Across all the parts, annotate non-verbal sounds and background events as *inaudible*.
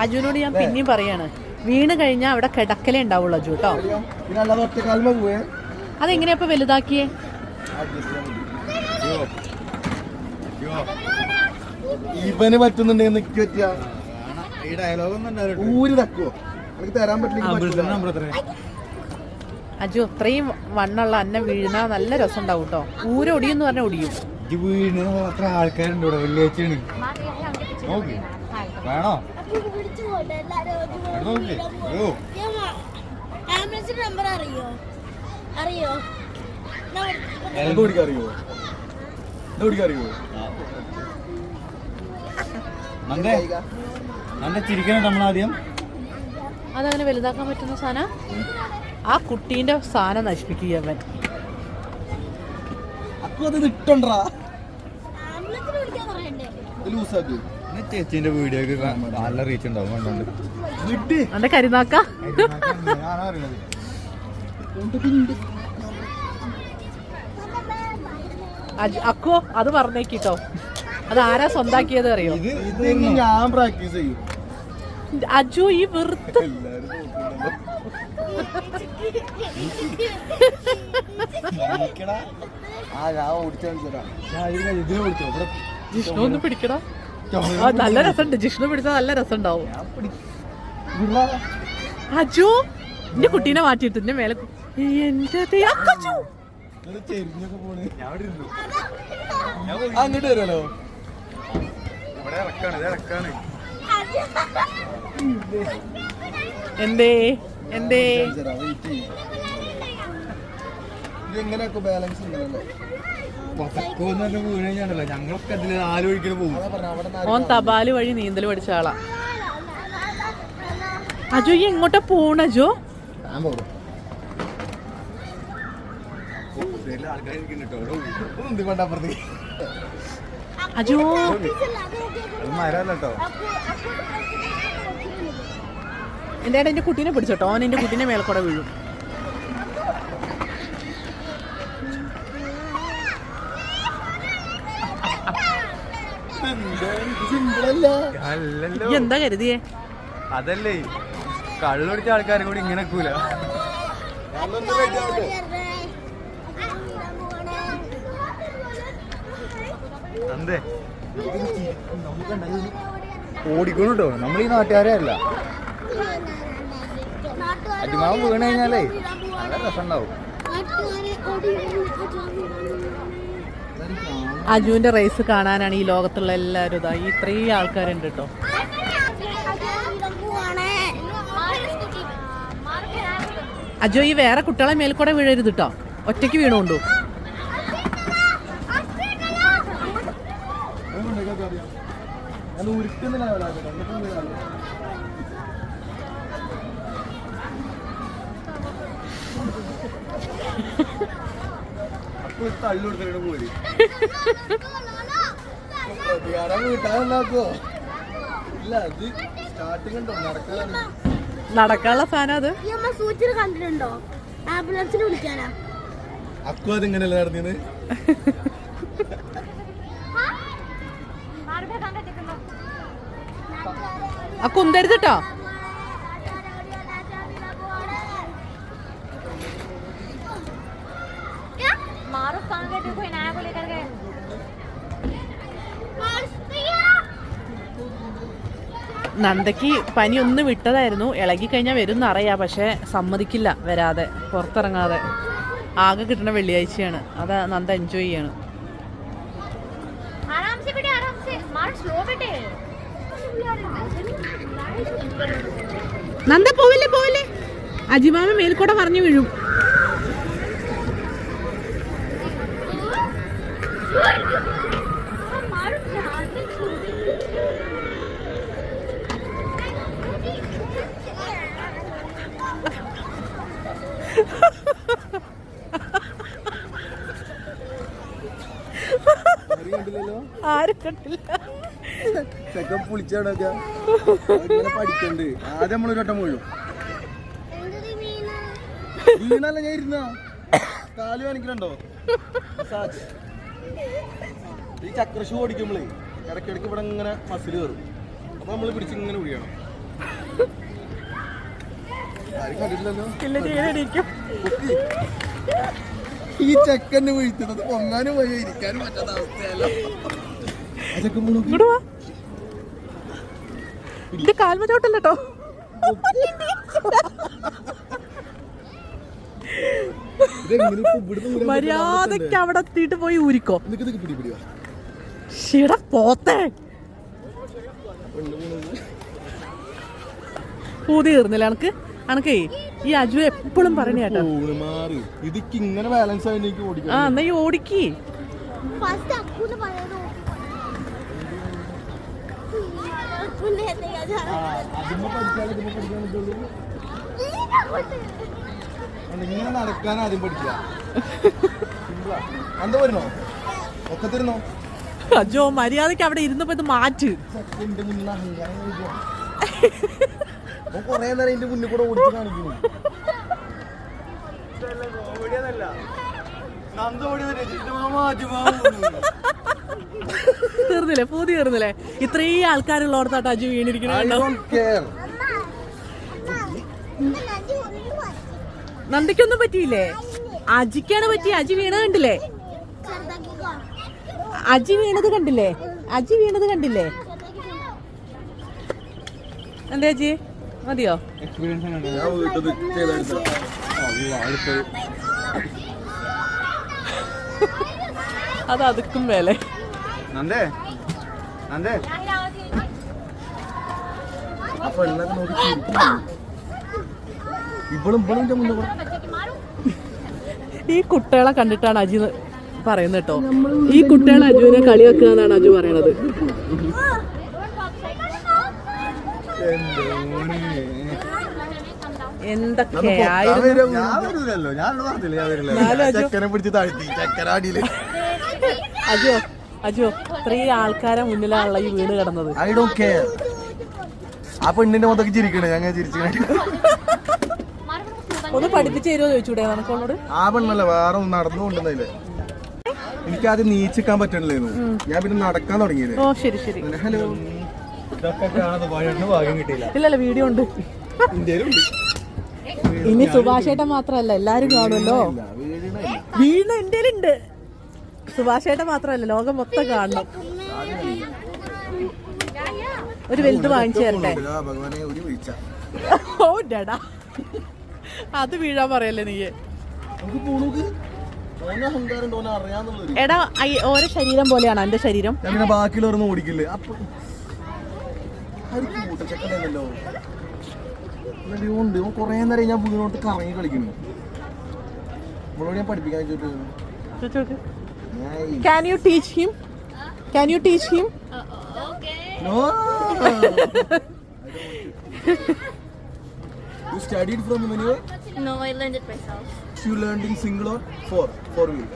അജുനോട് ഞാൻ പിന്നെയും പറയാണ് വീണ് കഴിഞ്ഞാൽ അവിടെ കിടക്കലേ ഉണ്ടാവുള്ളൂ അജു കേട്ടോ. അതെങ്ങനെയാ ഇപ്പൊ വലുതാക്കിയേ? ഇവന് പറ്റുന്നുണ്ടെങ്കിൽ ഊരി എനിക്ക് തരാൻ പറ്റില്ല അജു അത്രയും വണ്ണുള്ള അന്നെ വീഴുന്ന നല്ല രസം ഉണ്ടാവും കേട്ടോ. ഊര പറഞ്ഞാൽ ഒടിയും. വീടിന് അത്ര ആൾക്കാരുണ്ട് ഇവിടെ വെള്ളിയാഴ്ചയാണ്. വേണോ? ആംബുലൻസിന്റെ നമ്പർ അറിയോ? അറിയോ? എന്ത് പിടിക്കാൻ അറിയോ? എന്ത് പിടിക്കാൻ അറിയോ? നന്ദേ. നന്ദ ചിരിക്കണം നമ്മളാദ്യം അതങ്ങനെ വലുതാക്കാൻ പറ്റുന്ന സാധനം? ആ കുട്ടീന്റെ സാധനം നശിപ്പിക്കുക അവൻ. അപ്പൊ അത് ലൂസാക്കി. ചേച്ചീന്റെ വീഡിയോക്ക് നല്ല റീച്ച് ഉണ്ടാവും കണ്ടോണ്ട്. കരിനാക്ക. അക്കോ അത് പറഞ്ഞേക്കിട്ടോ. അത് ആരാ സ്വന്താക്കിയത് അറിയോ? ഞാൻ പ്രാക്ടീസ് ചെയ്യും. അജു ഈ വെറുത്ത ഇതിനെ ഒന്ന് പിടിക്കടാ. നല്ല രസമുണ്ട്. ജിഷ്ണു പിടിച്ചാൽ നല്ല രസമുണ്ടാവും. അജു എന്റെ കുട്ടീനെ മാറ്റിയിട്ട് എന്റെ മേലെ എന്റെ അങ്ങോട്ട് അക്കച്ചു. എന്തേ? ചെരിഞ്ഞൊക്കെ പോണ് ഞാൻ ഇവിടെ ഇരുന്നു അങ്ങോട്ട് വരുമല്ലോ ഇവിടെ ഇറക്കാണ് ഇത് ഇറക്കാണ് എന്തേ എന്തേ വെയിറ്റ് ചെയ്യും ഇത് എങ്ങനെയൊക്കെ ബാലൻസ് ഉണ്ടല്ലോ പൊതക്കോന്ന് പറഞ്ഞ വീണ് കഴിഞ്ഞാണല്ലോ ഞങ്ങളൊക്കെ അതിൽ നാല് പോകും. ഓൻ തപാൽ വഴി നീന്തൽ പഠിച്ച ആളാ. അജു ഈ എങ്ങോട്ടാ പോണ അജു? ഞാൻ പോകും അജു. എന്റെ കുട്ടീനെ പിടിച്ചോട്ടോ. ഓൻ എന്റെ കുട്ടീനെ മേൽക്കൂടെ വീഴും സിമ്പിളല്ല അല്ലല്ലോ ഈ എന്താ കരുതിയേ? അതല്ലേ. കള്ളൊടിച്ച ആൾക്കാരും കൂടി ഇങ്ങനെ കൂല അതെ ഓടിക്കണുട്ടോ. നമ്മൾ ഈ നാട്ടുകാരെ അല്ല. അജിമാവ് വീണ് കഴിഞ്ഞാലേ നല്ല രസമുണ്ടാവും അജുവിന്റെ റേസ് കാണാനാണ് ഈ ലോകത്തുള്ള എല്ലാവരും ഇതാ. ഇത്രയും ആൾക്കാരുണ്ട് കേട്ടോ അജു ഈ വേറെ കുട്ടികളെ മേൽക്കൂടെ വീഴരുത് കേട്ടോ ഒറ്റയ്ക്ക് വീണുകൊണ്ടു അതുകൊണ്ടൊക്കെ അറിയാം. ഞാൻ ഉരുട്ടുന്നില്ല അവിടെ ആക്കട്ടെ. എന്നിട്ട് ഒന്ന് കാണാം. അപ്പൊ തള്ളു കൊടുത്തിട്ട് പോയി. പ്രതികാരം വീട്ടാനുണ്ടാക്കുവോ ഇല്ല ഇത് സ്റ്റാർട്ടിങ് ഉണ്ടോ? നടക്കാനാണ്. നടക്കാനുള്ള സാധനം അത്? ഈ അമ്മ സൂചന കണ്ടിട്ടുണ്ടോ? ആംബുലൻസിനെ വിളിക്കാനാ. അക്കു അതിങ്ങനെയല്ല കേട്ടോ നന്ദയ്ക്ക് പനി ഒന്ന് വിട്ടതായിരുന്നു. ഇളകി കഴിഞ്ഞാൽ വരും എന്നറിയാം പക്ഷേ സമ്മതിക്കില്ല വരാതെ പുറത്തിറങ്ങാതെ. ആകെ കിട്ടണ വെള്ളിയാഴ്ചയാണ്. അത് നന്ദ എൻജോയ് ചെയ്യാണ്. നന്ദ പോവില്ലേ പോവില്ലേ? അജിമാമ മേൽക്കൂടെ പറഞ്ഞു വീഴും. ആരും കണ്ടില്ല. ചെക്കൻ പുളിച്ചാടൊക്കെ പഠിക്കണ്ട്. ആദ്യം നമ്മളൊരു വട്ടം വീഴും വീണല്ല ഞാൻ ഇരുന്ന? കാൽ. ഈ ചക്രഷു ഓടിക്കുമ്പോഴേ ഇടയ്ക്കിടയ്ക്ക് ഇവിടെ ഇങ്ങനെ മസിൽ കയറും അപ്പൊ നമ്മൾ പിടിച്ച് ഇങ്ങനെ പിടിക്കണം കണ്ടിട്ടില്ലല്ലോ? ഇല്ല ചെയ്തിരിക്കും ഈ ചെക്കന്നെ വീഴ്ത്തുന്നത്. പൊങ്ങാനും വഴി ഇരിക്കാനും പറ്റാത്ത അവസ്ഥയല്ല. എന്റെ കാൽമ ചോട്ടല്ല മര്യാദയ്ക്ക് അവിടെ എത്തിയിട്ട് പോയി ഊരിക്കോ. ഷിട പോത്തേ. പൂതി തീർന്നില്ല എനക്ക് എനക്കേ ഈ അജു എപ്പോഴും കേട്ടോ. ഇതിക്ക് ഇങ്ങനെ ബാലൻസ് ആ എന്നാ ഈ ഓടിക്ക്. ഇങ്ങനെ നടക്കാൻ ആദ്യം പഠിക്കുക. സിമ്പിളാ. എന്താ വരുന്നോ? ഒക്കെ തരുന്നോ അജോ മര്യാദയ്ക്ക് അവിടെ ഇരുന്നപ്പോ ഇത് മാറ്റ്. *laughs* ഓൻ കൊറേ നേരം എന്റെ മുന്നിൽ കൂടെ ഓടിച്ച് കാണിക്കുന്നു. തീർന്നില്ലേ? പൂതി തീർന്നില്ലേ? ഇത്രയും ആൾക്കാരുള്ളോടത്താട്ടോ അജു വീണിരിക്കണ. നന്ദിക്കൊന്നും പറ്റിയില്ലേ? അജിക്കാണ് പറ്റിയ. അജി വീണ കണ്ടില്ലേ? അജി വീണത് കണ്ടില്ലേ? അജി വീണത് കണ്ടില്ലേ? എന്താ അജി? മതിയോ. അത് അതുക്കും മേലെ. നന്ദേ? നന്ദേ? നോക്കി. ഇവളും ഇവളും എന്റെ ഈ കുട്ടികളെ കണ്ടിട്ടാണ് അജി ന്ന് പറയുന്നത് കേട്ടോ. ഈ കുട്ടികളെ അജുവിനെ കളിയാക്കുക എന്നാണ് അജു പറയണത് അജു. ചെക്കനെ പിടിച്ച് താഴ്ത്തി ചെക്കനാടിയിൽ അജോ അജോ ഇത്രയും ആൾക്കാരെ മുന്നിലാണല്ലോ ഈ വീട് കിടന്നത്. ഐ ഡോണ്ട് കെയർ ആ പെണ്ണിന്റെ മൊത്തക്ക് ചിരിക്കണേ ഞാൻ ചിരിച്ചു ഒന്ന് പഠിപ്പിച്ചു തരുമോ ചോദിച്ചൂടെ നമുക്കോളോട് ആ പെണ്ണല്ല വേറെ ഒന്ന് നടന്നു കൊണ്ടുവന്നില്ലേ എനിക്ക് ആദ്യം നീച്ചിക്കാൻ പറ്റണില്ലായിരുന്നു. ഞാൻ പിന്നെ നടക്കാൻ തുടങ്ങിയില്ലേ. ഓ ശരി ശരി. ഹലോ. ഇല്ലല്ല വീഡിയോ ഉണ്ട്. ഇനി സുഭാഷേട്ടൻ മാത്രല്ല എല്ലാരും കാണുമല്ലോ. വീണ എന്റെ ഉണ്ട് സുഭാഷേട്ടൻ മാത്രല്ല ലോകം മൊത്തം കാണണം. ഒരു വലുത് വാങ്ങിച്ചു വീഴ്ച ഓ ഡടാ അത് വീഴാൻ പറയല്ലേ നീ എടാ ഓരോ ശരീരം പോലെയാണ് എന്റെ ശരീരം? ബാക്കിയുള്ളവരൊന്നും ഓടിക്കില്ലേ? അപ്പൊ ആർക്കും കൂട്ടച്ചക്കല്ലോ ഉണ്ട് ഓൻ കൊറേ നേരം ഞാൻ വീണോട്ട് കറങ്ങി കളിക്കുന്നു നമ്മളോട് ഞാൻ പഠിപ്പിക്കാൻ ചോദിച്ചു can you teach him can you teach him No. you studied from anywhere? No, I learned it myself. You learned in single or four? Four wheel.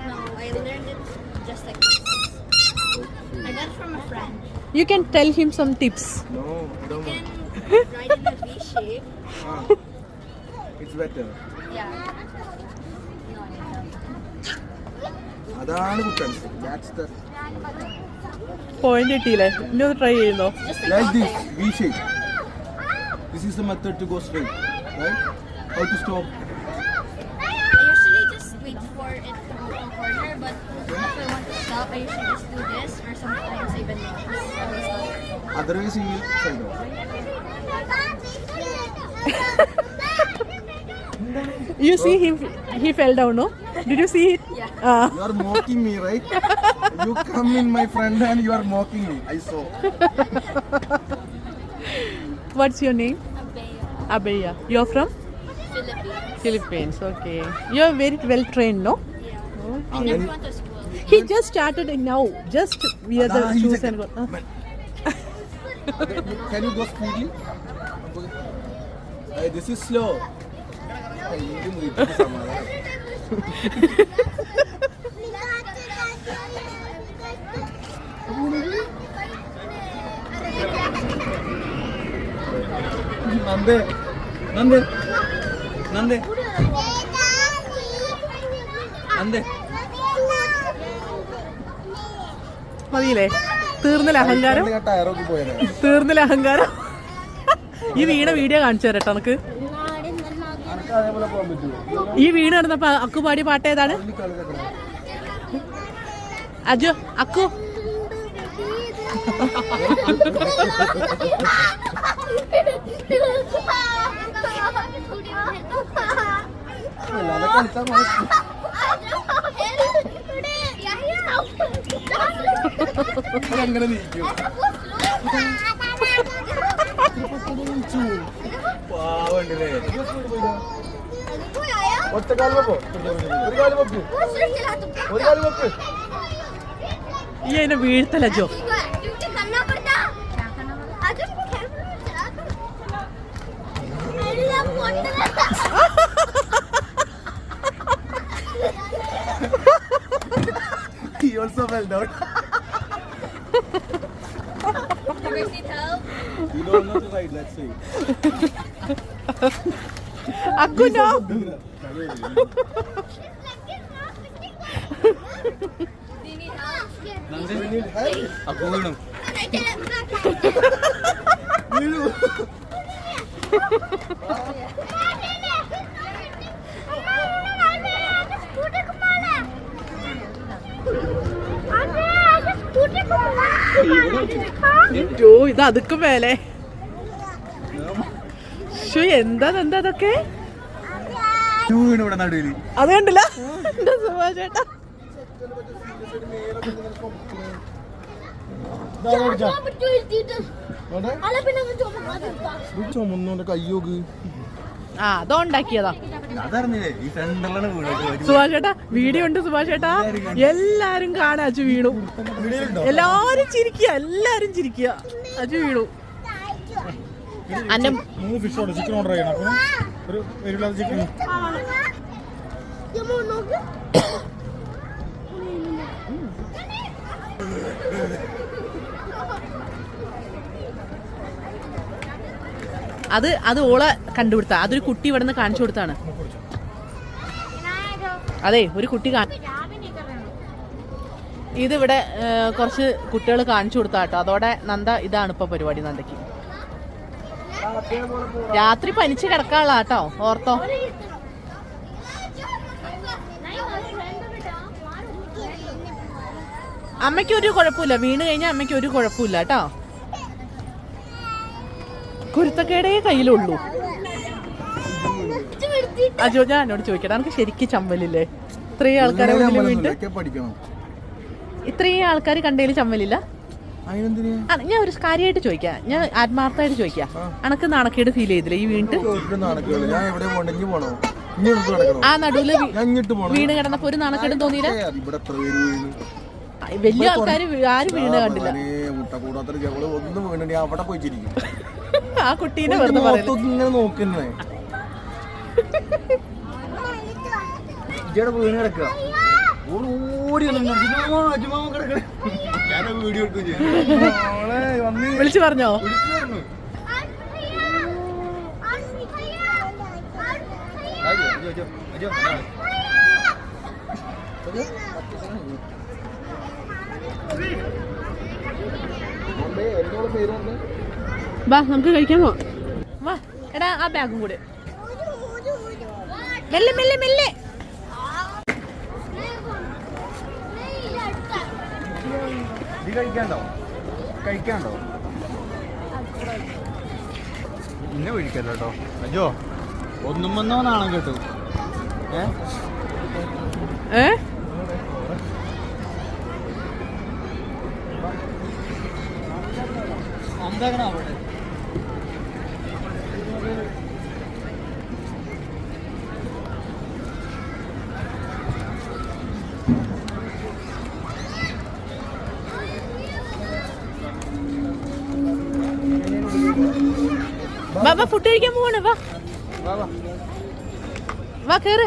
No, I learned it just like this. Okay. I got it from a friend. You can tell him some tips No, I don't You know. can ride in a V shape. Ah, it's better. Yeah. അതാണ് Kuttan's That's the point കിട്ടിയില്ലേ ഇനി ഒന്ന് try ചെയ്യുന്നോ like this V shape. This is the method to go straight, right? How to stop? I usually just wait for it to go to a corner, but if I want to stop, I usually stop. Otherwise, you see him he fell down no? Did you see no did you see it Yeah. Uh. You are mocking me, right? You come in, my friend, and you are mocking me. I saw. What's your name? Abeya. Abeya. You are from Philippines. Philippines okay you are very well trained no Yeah. Okay. He just started now. Just wear the shoes and go. Uh. Can you go speedily? Uh, this is slow. നന്ദേ നന്ദേ നന്ദേ നന്ദേ മതിയില്ലേ തീർന്നില്ല അഹങ്കാരം. തീർന്നില്ല അഹങ്കാരം. ഈ വീണ വീഡിയോ കാണിച്ചു തരട്ടെ നമുക്ക് ഈ വീണ് കിടന്നപ്പോ അക്കു പാടിയ പാട്ട് ഏതാണ്. അജു അക്കു. അല്ലാതെ അങ്ങനെ നീക്കും. പാവണ്ടല്ലേ? ഒറ്റക്കാലം വെക്കോ ഒരു കാലം വെക്കൂ ഒരു കാലം വെക്ക് ഈ അതിനെ വീഴ്ത്തല ജോ. ആ he also fell down. Did you need help? You don't know to ride, let's say. *laughs* Aku no. Do you need help? You need help? Aku no. You. Thank you. ജോ ഇത് അതുക്കും മേലെ. ശോ, എന്താ എന്താ അതൊക്കെ അത് കണ്ടില്ല. എന്റെ സുഭാഷ് ചേട്ടാ? ചുമന്നോന്റെ കയ്യോക്ക് ആ അതോ ഉണ്ടാക്കിയതാ സുഭാഷ് ചേട്ടാ വീഡിയോ ഉണ്ട് സുഭാഷ് ചേട്ടാ എല്ലാരും കാണാ അജു വീണു. എല്ലാരും ചിരിക്കുക എല്ലാരും ചിരിക്കുക അജു വീണു. ചിക്കൻ ഓർഡർ ചെയ്യണം. അപ്പൊ ഒരു ചിക്കൻ നോക്ക് അത് അത് ഓളെ കണ്ടുപിടുത്ത. അതൊരു കുട്ടി ഇവിടെ നിന്ന് കാണിച്ചു കൊടുത്താണ്. അതെ ഒരു കുട്ടി ഇതിവിടെ കുറച്ച് കുട്ടികൾ കാണിച്ചു കൊടുത്താ കേട്ടോ അതോടെ നന്ദ ഇതാണ് ഇപ്പൊ പരിപാടി നന്ദയ്ക്ക്. രാത്രി പനിച്ച് കിടക്കാനുള്ള കേട്ടോ ഓർത്തോ. അമ്മയ്ക്ക് ഒരു കുഴപ്പമില്ല. വീണ് കഴിഞ്ഞാൽ അമ്മയ്ക്ക് ഒരു കുഴപ്പമില്ല കേട്ടോ. കുരുത്തക്കേടേ കയ്യിലുള്ളൂ. അജോ ഞാൻ എന്നോട് ചോദിക്കട്ടെ എനിക്ക് ശരിക്കും ചമ്മലില്ലേ? ഇത്രയും ആൾക്കാരെ ഇത്രയും ആൾക്കാർ കണ്ടതിൽ ചമ്മലില്ല? ഞാൻ ഒരു കാര്യമായിട്ട് ചോദിക്കാം. ഞാൻ ആത്മാർത്ഥമായിട്ട് ചോദിക്കാം. അനക്ക് നാണക്കേട് ഫീൽ ചെയ്തില്ലേ ഈ വീണിട്ട് ആ നടുവിൽ ഞാൻ ഇങ്ങോട്ട് പോണം? വീണ് കിടന്നപ്പോ ഒരു നാണക്കേടും തോന്നിയില്ല? വലിയ ആൾക്കാർ ആരും വീണ് കണ്ടില്ല. ആ കുട്ടീനെ വെറുതെ ഇങ്ങനെ നോക്കുന്നേ. ഇജയുടെ വീണ് കിടക്കുക. ഓടി വീഡിയോ വിളിച്ചു പറഞ്ഞോ? പേര് പറഞ്ഞേ? വാ നമുക്ക് കഴിക്കാൻ പോവാം. വാ എടാ ആ ബാഗും കൂടെ. മെല്ലെ മെല്ലെ മെല്ലെ. കഴിക്കാണ്ടോ? കഴിക്കാണ്ടോ? ഇന്നെ വിളിക്കല്ലോ കേട്ടോ അജോ ഒന്നും വന്നോ നാണം കേട്ടു. ഏ? ഏ? എന്താകണം അവിടെ കഴിക്കാൻ പോവാണ് വാ. വാ കേറ്.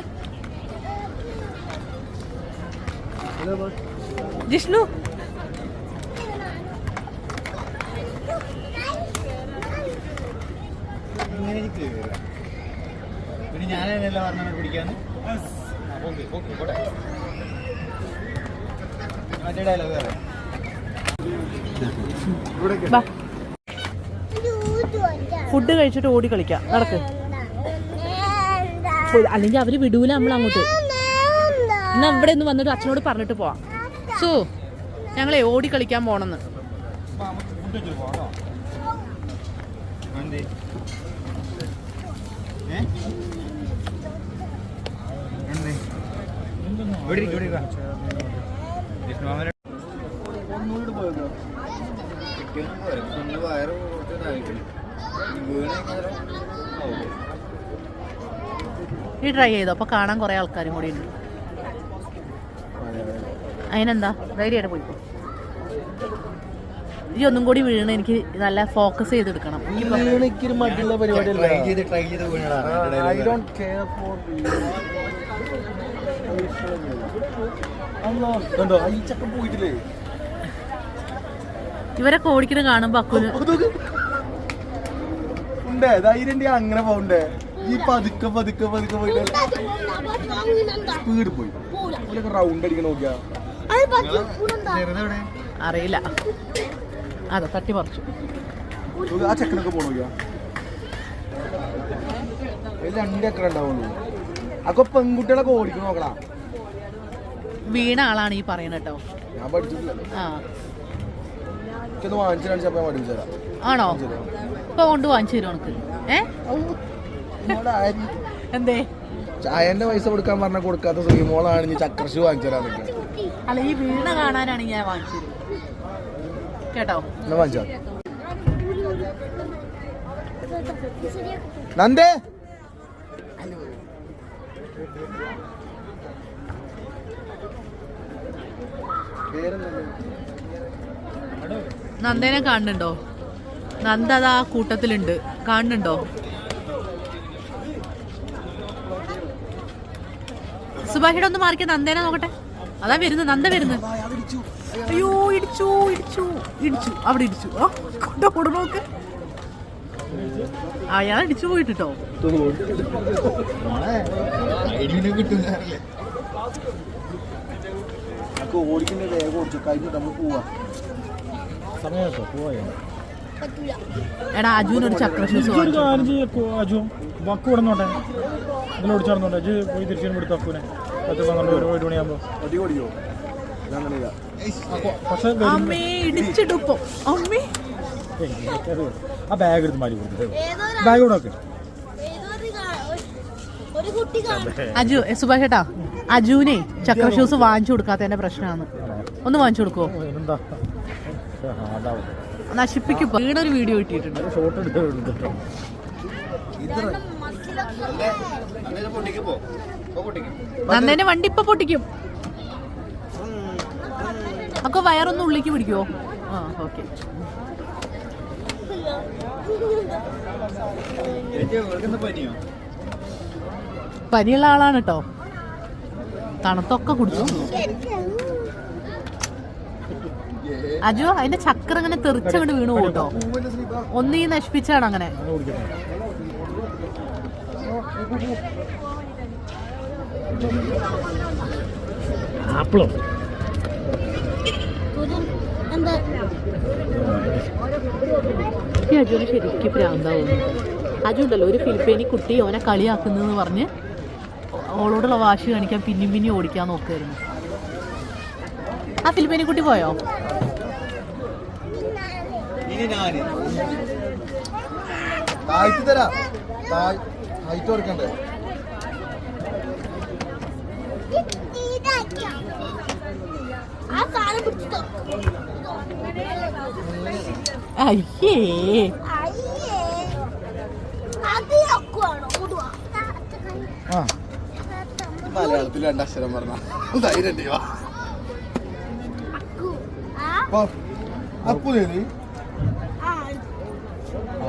ജിഷ്ണു. പിന്നെ ഞാനല്ല പറഞ്ഞ പിടിക്കാന്ന്. ഓക്കെ ഓക്കെ ഇവിടെ മറ്റേ ഡയലോഗ് വാ. ഫുഡ് കഴിച്ചിട്ട് ഓടി കളിക്കാം. നടക്ക്. അല്ലെങ്കിൽ അവർ വിടൂല നമ്മൾ അങ്ങോട്ട് എന്നാ ഇവിടെ ഒന്ന് വന്നിട്ട് അച്ഛനോട് പറഞ്ഞിട്ട് പോവാം. സോ ഞങ്ങളെ ഓടി കളിക്കാൻ പോണെന്ന്. ഏ എന്തേ ഇവിടെ ഇരിക്ക്, ഇവിടെ ഇരിക്ക്. വിഷ്ണുമാമനെ ഒന്നുകൂടി പോയേക്കാം. കിട്ടിയൊന്നും പോരെ. ഒന്ന് വയറ് കുറച്ച് ആയിട്ടില്ല. വീണ് കഴിഞ്ഞാലോ? ആവൂലേ? ഈ ട്രൈ ചെയ്തോ. അപ്പൊ കാണാൻ കുറെ ആൾക്കാരും കൂടി ഉണ്ട്. അതിനെന്താ? ധൈര്യമായിട്ട് പോയിക്കോ ഈ ഒന്നും കൂടി വീണ് എനിക്ക് നല്ല ഫോക്കസ് ചെയ്തെടുക്കണം. ഇവരെ കോടിക്കണ കാണുമ്പോ അക്കുന് അങ്ങനെ പോണ്ടേ ഈ പതുക്കെ പതുക്കെ പതുക്കെ പോയിട്ട് സ്പീഡ് പോയി. റൗണ്ട് അടിക്കണ നോക്കിയാ? അറിയില്ല. അതെ തട്ടി പറിച്ചു ആ ചെക്കനൊക്കെ പോണോക്കിയാ രണ്ട് ചക്കര ഉണ്ടാവുള്ളൂ. അപ്പൊ പെൺകുട്ടികളൊക്കെ ഓടിക്കണ നോക്കടാ. വീണ ആളാണ് ഈ പറയണ കേട്ടോ. ഞാൻ പഠിച്ചിട്ടില്ലല്ലോ. ആ. വാങ്ങിച്ചു ആണോ? ഇപ്പൊ കൊണ്ട് വാങ്ങിച്ചു തരും ഏഹ് ഏ? എന്തേ? ചായന്റെ പൈസ കൊടുക്കാൻ പറഞ്ഞ കൊടുക്കാത്ത സുഖിമോളാണ് ഇനി ചക്രശു വാങ്ങിച്ചു തരാൻ അല്ല ഈ വീണ കാണാനാണ് ഞാൻ വാങ്ങിച്ചത്. കേട്ടോ? എന്നാ വാങ്ങിച്ചാ? നന്ദേ? നന്ദേനെ കാണുന്നുണ്ടോ? നന്ദ അതാ ആ കൂട്ടത്തിലുണ്ട്. കാണുന്നുണ്ടോ? സുഭാഷിയുടെ ഒന്ന് മാറിക്കാൻ നന്ദേനെ നോക്കട്ടെ. അതാ വരുന്നത് നന്ദ വരുന്നത്. അയ്യോ ഇടിച്ചു ഇടിച്ചു ഇടിച്ചു അവിടെ ഇടിച്ചു. ആ കൊണ്ട കൂടെ നോക്ക്. അയാൾ ഇടിച്ചു പോയിട്ടോ ഓടിക്കുന്ന വേഗം ഓടിച്ചു കഴിഞ്ഞിട്ട് നമ്മൾ പോവാ. എടാ അജുവിന് ഒരു ചക്ര അജു? വക്ക് വിടുന്നോട്ടെ ഇതിൽ ഓടിച്ചാർന്നോട്ടെ അജു പോയി തിരിച്ചു എടുത്ത് അക്കുനെ പത്ത് പന്ത്രണ്ട് ഒരു ഒരു മണിയാകുമ്പോൾ ഒടി ഓടിയോ? അങ്ങനെയാ പക്ഷേ അമ്മേ ഇടിച്ചിടുപ്പോ അമ്മേ. ആ ബാഗ് എടുത്ത് മാറ്റി കൊടുത്തു ബാഗ് ഇവിടെ വെക്ക് ഒരു കുട്ടി കാണും അജു സുഭാഷ് അജുവിനെ ചക്ര ഷൂസ് വാങ്ങിച്ചു കൊടുക്കാത്തതിന്റെ പ്രശ്നമാണ്. ഒന്ന് വാങ്ങിച്ചു കൊടുക്കോ ഓ, ഇതെന്താ? അതാവും നശിപ്പിക്കും. വീണൊരു വീഡിയോ കിട്ടിയിട്ടുണ്ട്. നന്ദേന്റെ വണ്ടി ഇപ്പൊ പൊട്ടിക്കും. അപ്പൊ വയറൊന്നും ഉള്ളിക്ക് പിടിക്കുവോ? ആ ഓക്കെ? പനിയുള്ള ആളാണ് കേട്ടോ. തണുത്തൊക്കെ കുടിച്ചു. അജു അതിന്റെ ചക്രം അങ്ങനെ തെറിച്ചങ്ങോട്ട് വീണു പോട്ടോ ഒന്നീ നശിപ്പിച്ചാണ് അങ്ങനെ. ആപ്പിളോ? ഈ അജുവിന് ശരിക്കും ഭ്രാന്താവുന്നു. അജു ഉണ്ടല്ലോ ഒരു ഫിലിപ്പീനി കുട്ടി ഓനെ കളിയാക്കുന്നതെന്ന് പറഞ്ഞ് ഓളോടുള്ള വാശി കാണിക്കാൻ പിന്നെയും പിന്നെയും ഓടിക്കാൻ നോക്കുമായിരുന്നു ആ ഫിലിപ്പീനി കുട്ടി പോയോ? ഇനി ഞാൻ. താഴ്ത്തി തരാ. ഹൈറ്റ് കൊടുക്കണ്ടേ അയ്യേ അയ്യേ. അക്കുവാണോ ഓടുവാ ആ. മലയാളത്തിൽ രണ്ടക്ഷരം പറഞ്ഞ. ധൈര്യം ഉണ്ടെയോ? അക്കു ആ അപ്പൊ ആ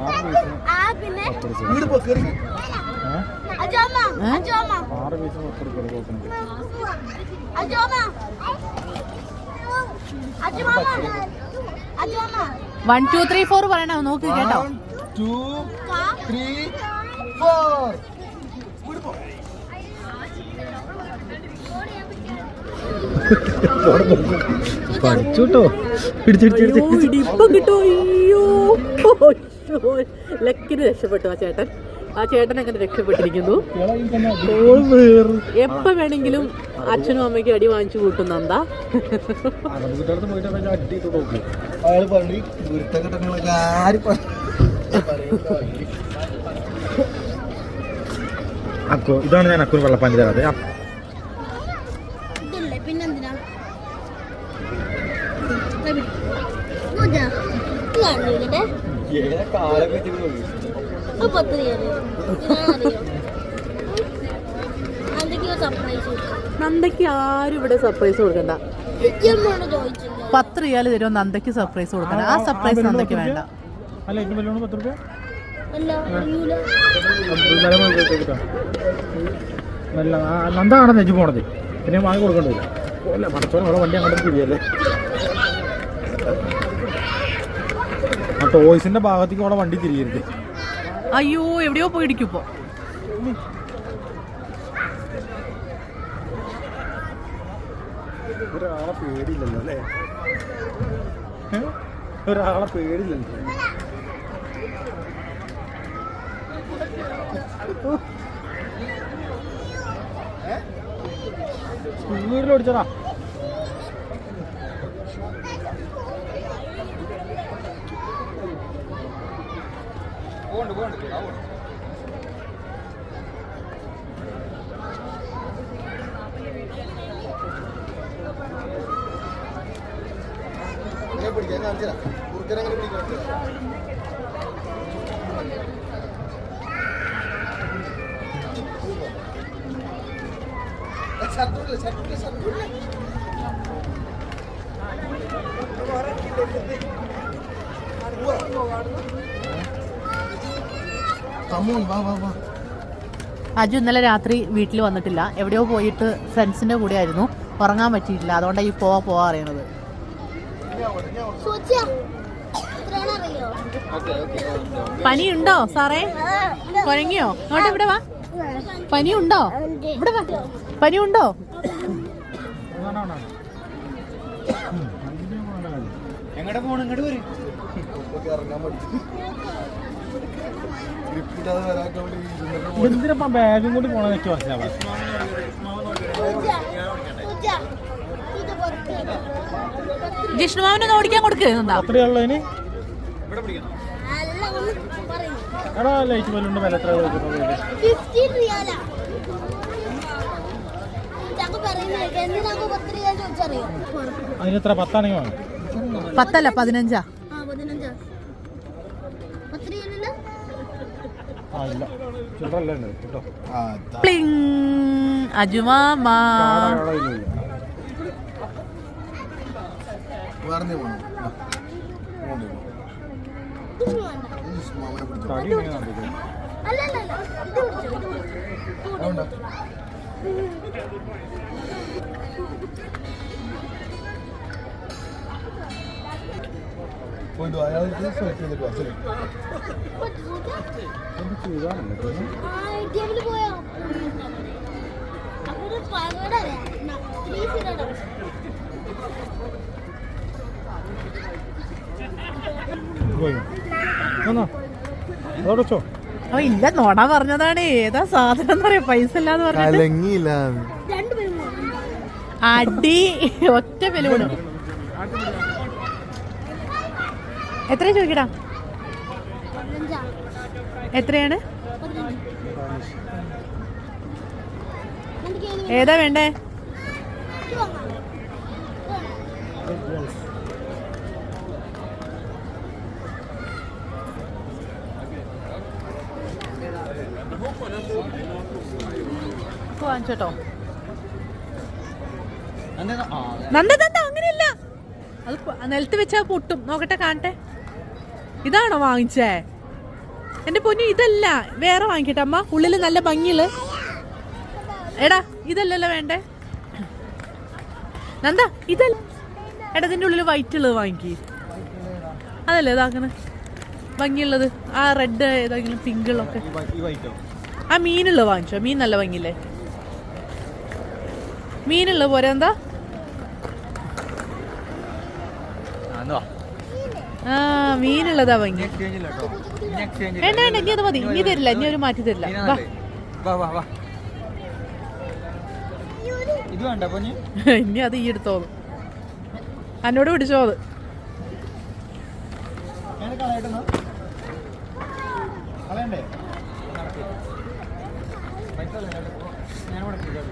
ആറ് പീസിന് ആ പിന്നെ പത്ത് റുപ്യ വീട് പോ കയറി ഏ? അജോമ ഏ? അജോമ ആറ് പീസിന് പത്ത് റുപ്യ കൊടുക്കുന്നുണ്ട് അജോമ അജോമ അജോമ വൺ ടു ത്രീ ഫോർ പറയണോ? നോക്ക് കേട്ടോ. ടു ത്രീ ഫോർ പഠിച്ചു കേട്ടോ പിടിച്ചിടിച്ചു അയ്യോ ഇടിപ്പം കിട്ടോ ലക്കിന് രക്ഷപ്പെട്ടു ആ ചേട്ടൻ. ആ ചേട്ടൻ അങ്ങനെ രക്ഷപ്പെട്ടിരിക്കുന്നു. എപ്പ വേണമെങ്കിലും അച്ഛനും അമ്മയ്ക്കും അടി വാങ്ങിച്ചു കൂട്ടും നന്ദ. അറബ് പോയിട്ട് അടി ഇട്ട് നോക്കും അയാൾ പറഞ്ഞു ഗുരുത്തഘട്ടങ്ങളൊക്കെ ആര് പറഞ്ഞു അക്കോ ഇതാണ് ഞാൻ അക്കൂർ വെള്ളപ്പാഞ്ചി തരാതെ ഇതില്ലേ പിന്നെന്തിനാ കാലം വെച്ചിട്ട് പത്ത് നന്ദയ്ക്ക് ആരും ഇവിടെ സർപ്രൈസ് കൊടുക്കണ്ട. പത്ത് റിയാൽ തരുമോ? നന്ദയ്ക്ക് സർപ്രൈസ് കൊടുക്കണ്ട ആ സർപ്രൈസ് നന്ദയ്ക്ക് വേണ്ട. അല്ല ബലൂണ് പത്ത് രൂപ. നല്ല പോണത്. പിന്നെ വാങ്ങി കൊടുക്കണ്ടല്ലോ അല്ല പടച്ചോനെ അവിടെ വണ്ടി അങ്ങോട്ട് തിരിയല്ലേ ആ ടോയ്സിന്റെ ഭാഗത്തേക്ക് അവിടെ വണ്ടി തിരിയരുത്. അയ്യോ എവിടെയോ പോയി ഇടിക്കും ഇപ്പോ. ഒരാളെ പേടിയില്ലല്ലോ അല്ലേ? ഒരാളെ പേടിയില്ലല്ലോ. സ്പീഡിൽ ഓടിച്ചടാ ഇങ്ങനെ പിടിക്കാൻ കാണിച്ചാ കുറുക്കനെ അങ്ങനെ പിടിക്കാൻ ഷർട്ടില്ല ഷർട്ടില്ല ഷർട്ടില്ല കമോൺ വാ വാ വാ അജു ഇന്നലെ രാത്രി വീട്ടിൽ വന്നിട്ടില്ല. എവിടെയോ പോയിട്ട് ഫ്രണ്ട്സിന്റെ കൂടെ ആയിരുന്നു ഉറങ്ങാൻ പറ്റിയിട്ടില്ല. അതുകൊണ്ടാണ് ഈ പോവാ പോവാ അറിയണത് പനിയുണ്ടോ സാറേ? കുഴങ്ങിയോ നോട്ടെ ഇവിടെ വാ. പനിയുണ്ടോ? ഇവിടെ വാ. പനിയുണ്ടോ? എങ്ങടെ പോണ്? ഇങ്ങോട്ട് വരും? ഒക്കെ ഇറങ്ങാൻ പഠിച്ചു ഗ്രിപ്പില്ലാതെ വരാൻ വേണ്ടി ഇരുന്നിട്ട് എന്തിനാ ബാഗും കൂടി പോണെന്ന് എനിക്ക് മനസ്സിലാവാം സൂചിയ സൂചിയ ജിഷ്ണുമാവിനെ ഓടിക്കാൻ കൊടുക്കുന്നുണ്ടോ അത്രയുള്ളതിന് അല്ല ഒന്ന് പറയും എടാ ലൈറ്റ് ബലൂണിന്റെ വില എത്ര അതിനെത്ര പത്താണെങ്കിൽ വാങ്ങും പത്തല്ല പതിനഞ്ചാ? ആ പതിനഞ്ചാ. പത്ത് റിയാലല്ല അജുമാമ കാട പോയിട്ട് അയാൾക്ക് സെലക്ട് ചെയ്തിട്ട് ശരി എന്ത് ചെയ്താണല്ലേ ഇത്? ആ എ ടി എമ്മിൽ പോയോ അവിടെ പകട ത്രീ സീറോ പോയി. വന്നോ. അതോടെ വെച്ചോ. ഓ ഇല്ല നോണ പറഞ്ഞതാണ്. ഏതാ സാധനം എന്ന് പറയാ. പൈസ ഇല്ലാന്ന് പേരും അടി ഒറ്റ ബലൂണ് എത്ര ചോദിക്കടാ? എത്രയാണ്? ഏത് വേണ്ടേ? വാങ്ങിച്ചോട്ടോ. നന്ദ നന്ദ അങ്ങനെയല്ല. അത് നിലത്ത് വെച്ചാ പൊട്ടും. നോക്കട്ടെ കാണട്ടെ. ഇതാണോ വാങ്ങിച്ചേ? എന്റെ പൊന്നു ഇതല്ല. വേറെ വാങ്ങിക്കട്ടെ അമ്മ. ഉള്ളിൽ നല്ല ഭംഗിയിൽ എടാ ഇതല്ലല്ലോ വേണ്ടേ? നന്ദ ഇതല്ല. എടാ ഇതിന്റെ ഉള്ളിൽ വൈറ്റ് ഉള്ളത് വാങ്ങിക്കി. അതല്ലേ ഇതാക്കണ? ഭംഗിയുള്ളത്. ആ റെഡ് ഏതെങ്കിലും പിങ്ക് ഉള്ളൊക്കെ ഈ വൈറ്റോ ആ മീനുള്ളത് വാങ്ങിച്ചോ. മീൻ നല്ല ഭംഗിയില്ലേ? മീനുള്ളത് പോരാ എന്താ ആ മീനുള്ളതാ ഭംഗി. വേണ്ട വേണ്ട ഇനി അത് മതി. ഇനി തരില്ല ഇനി ഒരു മാറ്റി തരില്ല. ഇനി അത് *laughs* ഈ എടുത്തോളൂ. എന്നോട് പിടിച്ചോ അത് ഞാൻ കളയട്ടെന്നാ കളയണ്ടേ പൈസ ഞാൻ ഇവിടെ ചെയ്യാം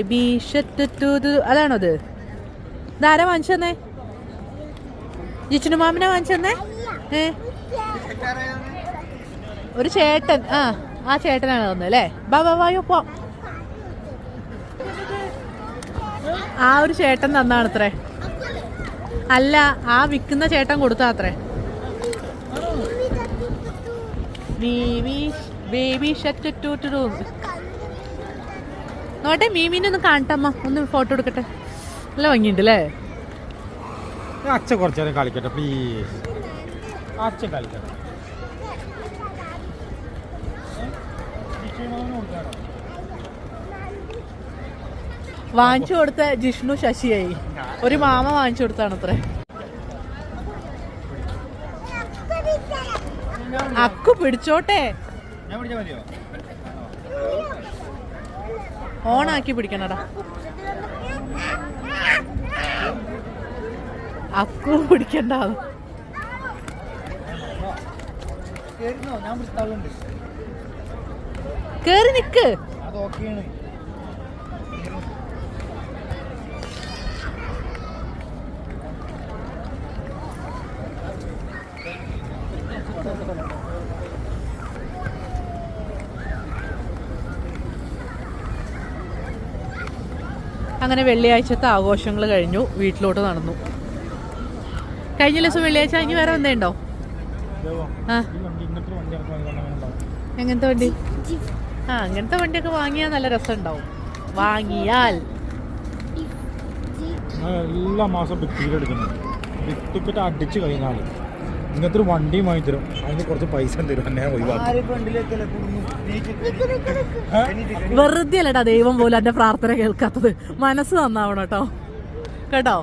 ബേബി അതാണോ അത് ഇതാരാ വാങ്ങിച്ചെന്നേ ജിച്ചിനു മാമിനെ വാങ്ങിച്ചെന്നേ ഏ? ഒരു ചേട്ടൻ. ആ ആ ചേട്ടനാണ് തന്നത് അല്ലേ? ബാ ബാ വായോ പോ. ആ ഒരു ചേട്ടൻ തന്നാണത്രേ. അല്ല ആ വിൽക്കുന്ന ചേട്ടൻ കൊടുത്താ അത്രേ ബേബി ബേബി ഷട്ട് ടു ടു നോട്ടെ മീമീനെ ഒന്ന് കാണട്ടമ്മ. ഒന്ന് ഫോട്ടോ എടുക്കട്ടെ. നല്ല ഭംഗിയുണ്ട് അല്ലേ അച്ഛൻ കുറച്ചു നേരം കളിക്കട്ടെ പ്ലീസ് അച്ഛൻ കളിക്കട്ടെ. വാങ്ങിച്ചു കൊടുത്ത ജിഷ്ണു ശശിയായി. ഒരു മാമ വാങ്ങിച്ചു കൊടുത്താണ് അത്ര. അക്കു പിടിച്ചോട്ടെ. ഞാൻ പിടിച്ചാ മതിയോ? ഓണാക്കി പിടിക്കണടാ. അക്കു പിടിക്കണ്ട കേറി നിക്ക്. അങ്ങനെ വെള്ളിയാഴ്ചത്തെ ആഘോഷങ്ങൾ കഴിഞ്ഞു. വീട്ടിലോട്ട് നടന്നു. കഴിഞ്ഞ ദിവസം വെള്ളിയാഴ്ച ഇനി വേറെ എന്തേണ്ടോ എങ്ങനത്തെ വണ്ടി? ആ അങ്ങനത്തെ വണ്ടിയൊക്കെ വാങ്ങിയാൽ നല്ല രസം ഉണ്ടാവും. വാങ്ങിയാൽ. എല്ലാ മാസം അടിച്ച് കഴിഞ്ഞാൽ ഇങ്ങനത്തെ ഒരു വണ്ടിയും വാങ്ങി തരും. അതിന് കുറച്ച് പൈസ തരും. എന്നെ ഒഴിവാക്കും. വെറുതെ അല്ലടാ ദൈവം പോലും എന്റെ പ്രാർത്ഥന കേൾക്കാത്തത്. മനസ്സ് നന്നാവണം കേട്ടോ. കേട്ടോ?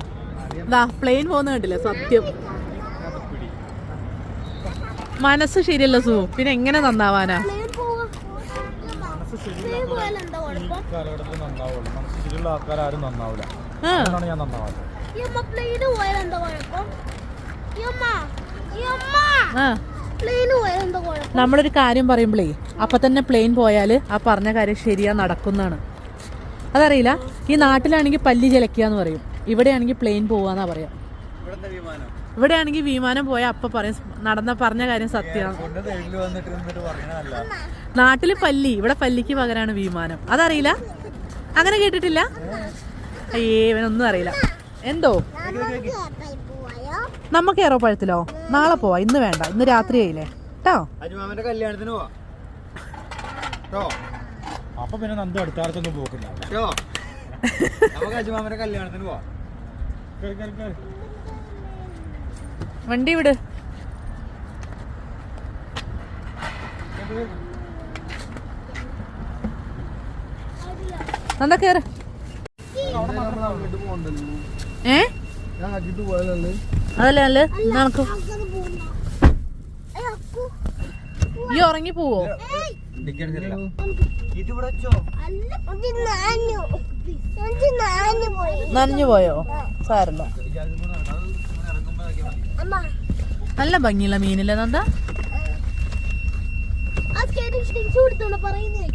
ദാ പ്ലെയിൻ പോകുന്ന കണ്ടില്ലേ? സത്യം. മനസ്സ് ശരിയല്ല സു. പിന്നെ എങ്ങനെ നന്നാവാനാ? ശരിയുള്ള ആൾക്കാരും നന്നാവില്ല ഞാൻ ആ. നമ്മളൊരു കാര്യം പറയുമ്പോഴേ അപ്പൊ തന്നെ പ്ലെയിൻ പോയാൽ ആ പറഞ്ഞ കാര്യം ശരിയാ നടക്കുന്നതാണ്. അതറിയില്ല? ഈ നാട്ടിലാണെങ്കിൽ പല്ലി എന്ന് പറയും. ഇവിടെയാണെങ്കിൽ പ്ലെയിൻ പോവാന്നാ പറയാം. ഇവിടുത്തെ വിമാനം? ഇവിടെയാണെങ്കിൽ വിമാനം പോയാൽ അപ്പൊ പറയും നടന്ന പറഞ്ഞ കാര്യം സത്യമാണ് കൊണ്ട് സൈഡിൽ വന്നിട്ട് നിന്നിട്ട് പറയണതല്ല നാട്ടിൽ പല്ലി ഇവിടെ പല്ലിക്ക് പകരമാണ് വിമാനം. അതറിയില്ല? അങ്ങനെ കേട്ടിട്ടില്ല? അയ്യേ ഇവനൊന്നും അറിയില്ല. എന്തോ? നമുക്ക് ഏറോപ്പഴത്തിലോ നാളെ പോവാ. ഇന്ന് വേണ്ട. ഇന്ന് രാത്രി ആയില്ലേ. കേട്ടോ അരിമാമന്റെ കല്യാണത്തിന് പോവാ. അപ്പൊ പിന്നെ നന്ദു അടുത്ത കാലത്തൊന്നും പോക്കില്ല നമുക്ക് അജുമാമന്റെ കല്യാണത്തിന് പോവാ. കേറി, കേറി, കേറി. വണ്ടി വിട്. നന്ദ കേറ്. ഏ? ഞാൻ ആക്കിട്ട് പോയാലല്ലേ? അതല്ലേ നമുക്ക് ഈ ഉറങ്ങി പോവോ? നനഞ്ഞു. പോയോ. സാരല്ല. നല്ല ഭംഗിയുള്ള മീനില്ലേ നന്ദ? പറയുന്നേ